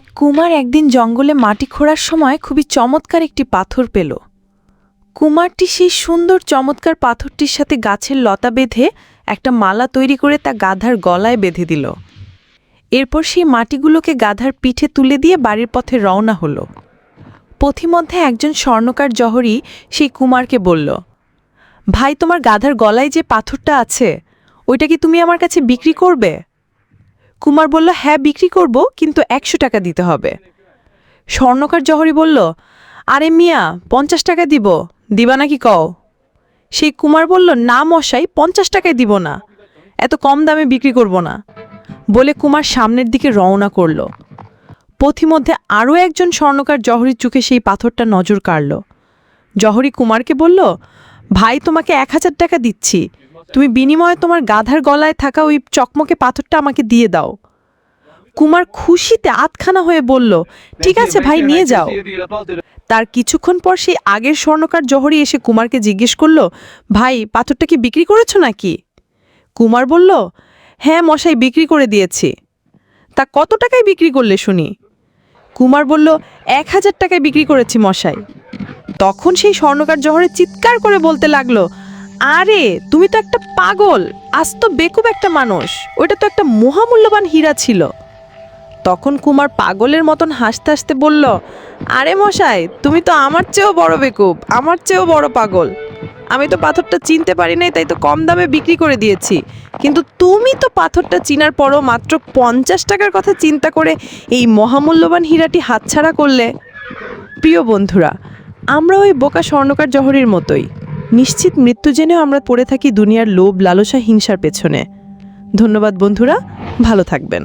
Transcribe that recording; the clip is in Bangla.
এক কুমার একদিন জঙ্গলে মাটি খোঁড়ার সময় খুবই চমৎকার একটি পাথর পেল। কুমারটি সেই সুন্দর চমৎকার পাথরটির সাথে গাছের লতা বেঁধে একটা মালা তৈরি করে তা গাধার গলায় বেঁধে দিল। এরপর সেই মাটিগুলোকে গাধার পিঠে তুলে দিয়ে বাড়ির পথে রওনা হলো। পথিমধ্যে একজন স্বর্ণকার জহরি সেই কুমারকে বলল, ভাই, তোমার গাধার গলায় যে পাথরটা আছে, ওইটা কি তুমি আমার কাছে বিক্রি করবে? কুমার বলল হ্যাঁ বিক্রি করব, কিন্তু একশো টাকা দিতে হবে। স্বর্ণকার জহরি বলল, আরে মিয়া, পঞ্চাশ টাকা দিব, দিবা নাকি কও? সেই কুমার বলল, না মশাই, পঞ্চাশ টাকায় দিব না, এত কম দামে বিক্রি করব না। বলে কুমার সামনের দিকে রওনা করল। পথিমধ্যে আরও একজন স্বর্ণকার জহরির চোখে সেই পাথরটা নজর কাড়ল। জহরি কুমারকে বলল, ভাই, তোমাকে এক হাজার টাকা দিচ্ছি তুমি বিনিময়ে তোমার গাধার গলায় থাকা ওই চকমকে পাথরটা আমাকে দিয়ে দাও। কুমার খুশিতে আতখানা হয়ে বলল ঠিক আছে ভাই নিয়ে যাও। তার কিছুক্ষণ পর সেই আগের স্বর্ণকার জহরি এসে কুমারকে জিজ্ঞেস করল ভাই পাথরটা কি বিক্রি করেছ নাকি? কুমার বলল হ্যাঁ মশাই বিক্রি করে দিয়েছি। তা কত টাকায় বিক্রি করলে শুনি? কুমার বলল এক হাজার টাকায় বিক্রি করেছি মশাই। তখন সেই স্বর্ণকার জহরে চিৎকার করে বলতে লাগল আরে, তুমি তো একটা পাগল। আস্ত বেকুব একটা মানুষ। ওইটা তো একটা মহামূল্যবান হীরা ছিল। তখন কুমার পাগলের মতন হাসতে হাসতে বলল, আরে মশাই, তুমি তো আমার চেয়েও বড় বেকুব, আমার চেয়েও বড় পাগল। আমি তো পাথরটা চিনতে পারি নাই, তাই তো কম দামে বিক্রি করে দিয়েছি। কিন্তু তুমি তো পাথরটা চিনার পরও মাত্র পঞ্চাশ টাকার কথা চিন্তা করে এই মহামূল্যবান হীরাটি হাতছাড়া করলে। প্রিয় বন্ধুরা, আমরা ওই বোকা স্বর্ণকার জহরির মতোই। নিশ্চিত মৃত্যু জেনেও আমরা পড়ে থাকি দুনিয়ার লোভ, লালসা, হিংসার পেছনে। ধন্যবাদ বন্ধুরা, ভালো থাকবেন।